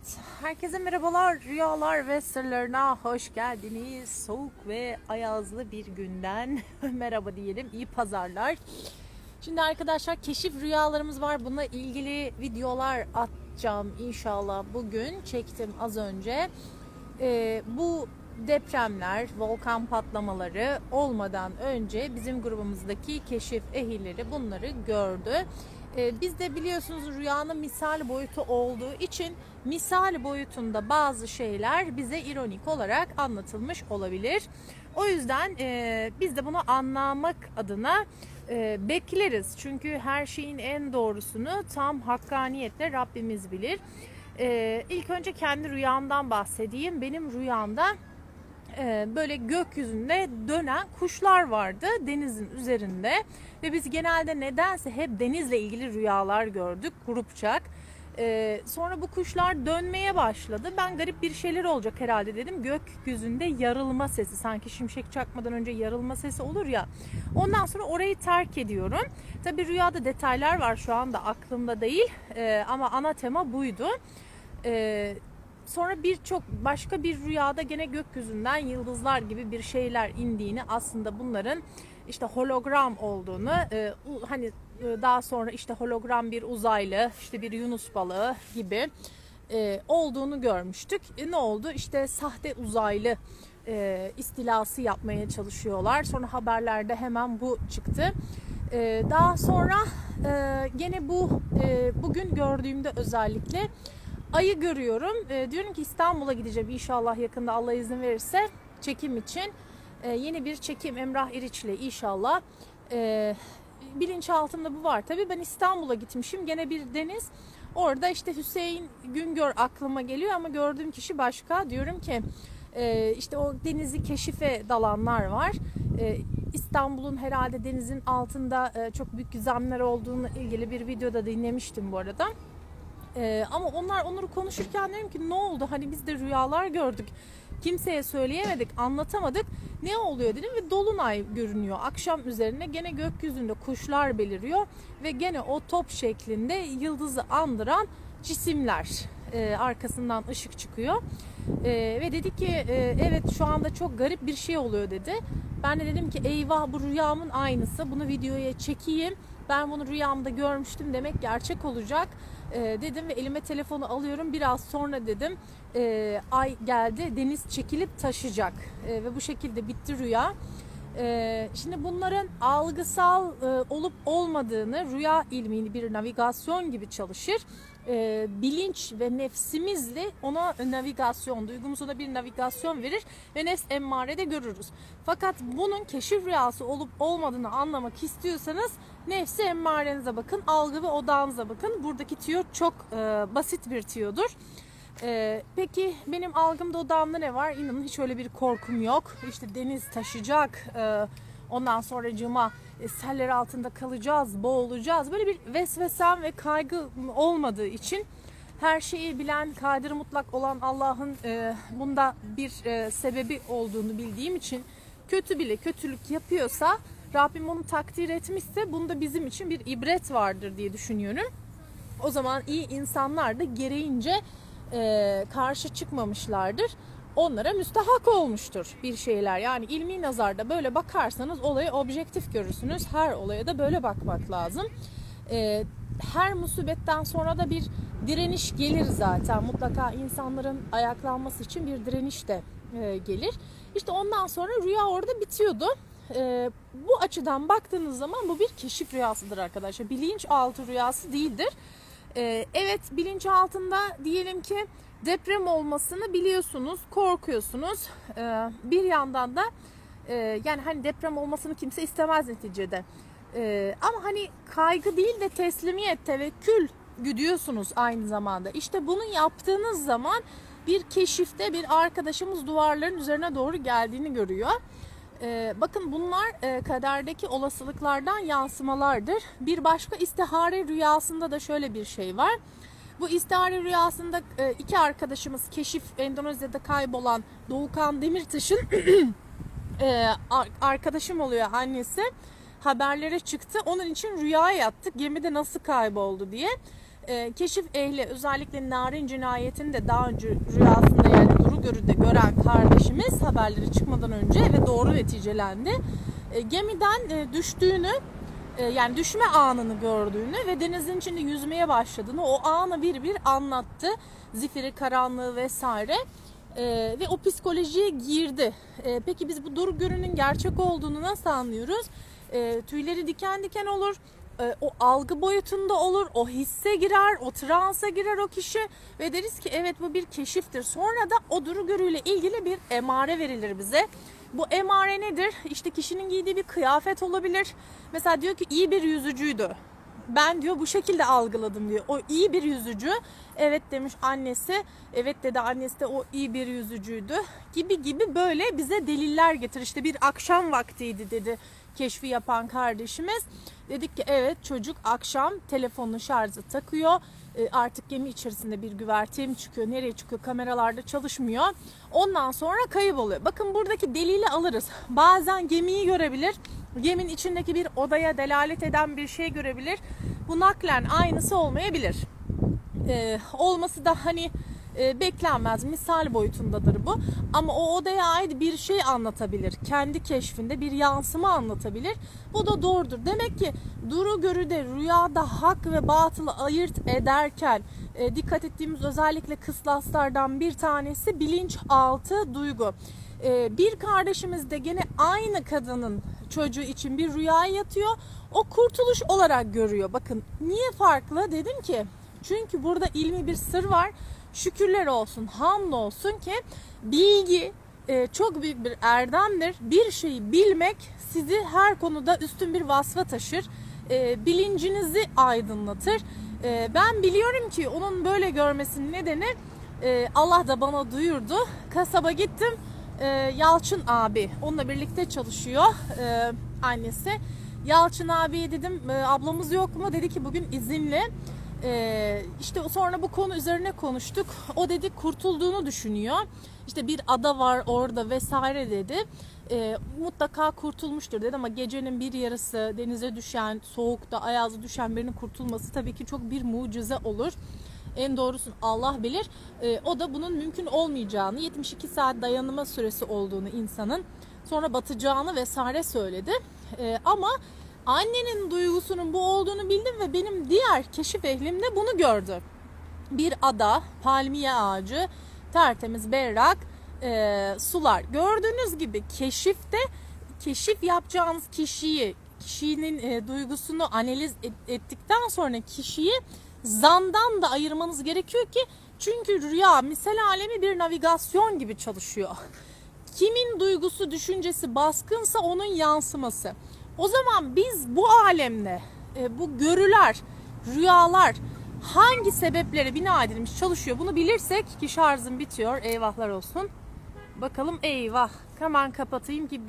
Evet, herkese merhabalar, rüyalar ve sırlarına hoş geldiniz. Soğuk ve ayazlı bir günden merhaba diyelim, iyi pazarlar. Şimdi arkadaşlar keşif rüyalarımız var. Bununla ilgili videolar atacağım inşallah bugün. Çektim az önce. Ee, bu depremler, volkan patlamaları olmadan önce bizim grubumuzdaki keşif ehilleri bunları gördü. Ee, biz de biliyorsunuz rüyanın misal boyutu olduğu için misal boyutunda bazı şeyler bize ironik olarak anlatılmış olabilir. O yüzden e, biz de bunu anlamak adına e, bekleriz. Çünkü her şeyin en doğrusunu tam hakkaniyetle Rabbimiz bilir. E, ilk önce kendi rüyamdan bahsedeyim. Benim rüyamda e, böyle gökyüzünde dönen kuşlar vardı denizin üzerinde ve biz genelde nedense hep denizle ilgili rüyalar gördük grupçak. E, sonra bu kuşlar dönmeye başladı. Ben garip bir şeyler olacak herhalde dedim. Gökyüzünde yarılma sesi sanki şimşek çakmadan önce yarılma sesi olur ya. Ondan sonra orayı terk ediyorum. Tabi rüyada detaylar var şu anda aklımda değil E, ama ana tema buydu. Sonra birçok başka bir rüyada gene gökyüzünden yıldızlar gibi bir şeyler indiğini aslında bunların işte hologram olduğunu e, hani e, daha sonra işte hologram bir uzaylı işte bir yunus balığı gibi e, olduğunu görmüştük. E, ne oldu? İşte sahte uzaylı e, istilası yapmaya çalışıyorlar. Sonra haberlerde hemen bu çıktı. E, daha sonra e, gene bu e, bugün gördüğümde özellikle ayı görüyorum. E, diyorum ki İstanbul'a gideceğim inşallah yakında Allah izin verirse çekim için. E, yeni bir çekim Emrah İriç'le inşallah. E, bilinçaltımda bu var. Tabii ben İstanbul'a gitmişim. Gene bir deniz. Orada işte Hüseyin Güngör aklıma geliyor ama gördüğüm kişi başka. Diyorum ki e, işte o denizi keşife dalanlar var. E, İstanbul'un herhalde denizin altında e, çok büyük gizemler olduğunu ilgili bir videoda dinlemiştim bu arada. Ee, ama onlar onları konuşurken dedim ki ne oldu? Hani biz de rüyalar gördük. Kimseye söyleyemedik anlatamadık. Ne oluyor? dedim ve dolunay görünüyor. Akşam üzerine gene gökyüzünde kuşlar beliriyor ve gene o top şeklinde yıldızı andıran cisimler Ee, arkasından ışık çıkıyor. Ee, ve dedi ki e, evet şu anda çok garip bir şey oluyor dedi ben de dedim ki eyvah bu rüyamın aynısı. Bunu videoya çekeyim. Ben bunu rüyamda görmüştüm. Demek gerçek olacak. E, dedim ve elime telefonu alıyorum. Biraz sonra dedim e, ay geldi deniz çekilip taşacak E, ve bu şekilde bitti rüya. E, şimdi bunların algısal e, olup olmadığını rüya ilmini bir navigasyon gibi çalışır. E, bilinç ve nefsimizle ona navigasyon, duygumuz ona bir navigasyon verir ve nefs emmarede görürüz. Fakat bunun keşif rüyası olup olmadığını anlamak istiyorsanız nefsi emmarenize bakın, algı ve odağınıza bakın. Buradaki tüyo çok e, basit bir tüyodur. E, peki benim algımda odağımda ne var? İnanın hiç öyle bir korkum yok. İşte deniz taşacak, e, ondan sonra cıma e, seller altında kalacağız, boğulacağız. Böyle bir vesvesem ve kaygı olmadığı için her şeyi bilen, kadir mutlak olan Allah'ın e, bunda bir e, sebebi olduğunu bildiğim için kötü bile kötülük yapıyorsa Rabbim onu takdir etmişse bunda bizim için bir ibret vardır diye düşünüyorum. O zaman iyi insanlar da gereğince e, karşı çıkmamışlardır. Onlara müstahak olmuştur bir şeyler. Yani ilmi nazarda böyle bakarsanız olayı objektif görürsünüz. Her olaya da böyle bakmak lazım. E, her musibetten sonra da bir direniş gelir zaten. Mutlaka insanların ayaklanması için bir direniş de e, gelir. İşte ondan sonra rüya orada bitiyordu. E, bu açıdan baktığınız zaman bu bir keşif rüyasıdır arkadaşlar. Bilinçaltı rüyası değildir. E, evet bilinçaltında diyelim ki deprem olmasını biliyorsunuz, korkuyorsunuz. E, bir yandan da e, yani hani deprem olmasını kimse istemez neticede. E, ama hani kaygı değil de teslimiyet, tevekkül güdüyorsunuz aynı zamanda. İşte bunu yaptığınız zaman bir keşifte bir arkadaşımız duvarların üzerine doğru geldiğini görüyor. Ee, bakın bunlar e, kaderdeki olasılıklardan yansımalardır. Bir başka istihare rüyasında da şöyle bir şey var. Bu istihare rüyasında e, iki arkadaşımız keşif Endonezya'da kaybolan Doğukan Demirtaş'ın e, ar- arkadaşım oluyor annesi haberlere çıktı. Onun için rüya yattık gemide nasıl kayboldu diye. e, keşif ehli özellikle Narin cinayetini de daha önce rüyasında yani Duru Görü'de gören kardeşimiz haberleri çıkmadan önce ve doğru neticelendi. Gemiden düştüğünü yani düşme anını gördüğünü ve denizin içinde yüzmeye başladığını o anı bir bir anlattı. Zifiri, karanlığı vesaire. E, ve o psikolojiye girdi. E, peki biz bu Duru Görü'nün gerçek olduğunu nasıl anlıyoruz? E, tüyleri diken diken olur e, o algı boyutunda olur, o hisse girer, o transa girer o kişi ve deriz ki evet bu bir keşiftir. Sonra da o duru ilgili bir emare verilir bize. Bu emare nedir? İşte kişinin giydiği bir kıyafet olabilir. Mesela diyor ki iyi bir yüzücüydü. Ben diyor bu şekilde algıladım diyor. O iyi bir yüzücü. Evet demiş annesi. Evet dedi annesi de o iyi bir yüzücüydü. Gibi gibi böyle bize deliller getir. İşte bir akşam vaktiydi dedi keşfi yapan kardeşimiz. Dedik ki evet çocuk akşam telefonunu şarjı takıyor. E, artık gemi içerisinde bir güverteye mi çıkıyor, nereye çıkıyor kameralarda çalışmıyor. Ondan sonra kayboluyor. Bakın buradaki delili alırız. Bazen gemiyi görebilir. Geminin içindeki bir odaya delalet eden bir şey görebilir. Bu naklen aynısı olmayabilir. E, olması da hani e, beklenmez misal boyutundadır bu. Ama o odaya ait bir şey anlatabilir. Kendi keşfinde bir yansıma anlatabilir. Bu da doğrudur. Demek ki duru görüde rüyada hak ve batılı ayırt ederken e, dikkat ettiğimiz özellikle kıslaslardan bir tanesi bilinçaltı duygu. E, bir kardeşimiz de gene aynı kadının çocuğu için bir rüyaya yatıyor. O kurtuluş olarak görüyor. Bakın niye farklı dedim ki çünkü burada ilmi bir sır var şükürler olsun, hamd olsun ki bilgi e, çok büyük bir erdemdir. Bir şeyi bilmek sizi her konuda üstün bir vasfa taşır. E, bilincinizi aydınlatır. E, ben biliyorum ki onun böyle görmesinin nedeni e, Allah da bana duyurdu. Kasaba gittim. E, Yalçın abi onunla birlikte çalışıyor e, annesi. Yalçın abi dedim e, ablamız yok mu? Dedi ki bugün izinli. Ee, işte sonra bu konu üzerine konuştuk. O dedi kurtulduğunu düşünüyor. İşte bir ada var orada vesaire dedi. Ee, mutlaka kurtulmuştur dedi ama gecenin bir yarısı denize düşen, soğukta, ayazı düşen birinin kurtulması tabii ki çok bir mucize olur. En doğrusunu Allah bilir. Ee, o da bunun mümkün olmayacağını, 72 saat dayanma süresi olduğunu insanın sonra batacağını vesaire söyledi. Ee, ama Annenin duygusunun bu olduğunu bildim ve benim diğer keşif ehlim de bunu gördü. Bir ada, palmiye ağacı, tertemiz berrak e, sular. Gördüğünüz gibi keşifte keşif yapacağınız kişiyi, kişinin e, duygusunu analiz et, ettikten sonra kişiyi zandan da ayırmanız gerekiyor ki çünkü rüya misal alemi bir navigasyon gibi çalışıyor. Kimin duygusu, düşüncesi baskınsa onun yansıması. O zaman biz bu alemde e, bu görüler, rüyalar hangi sebeplere bina edilmiş çalışıyor bunu bilirsek ki şarjım bitiyor eyvahlar olsun. Bakalım eyvah hemen kapatayım ki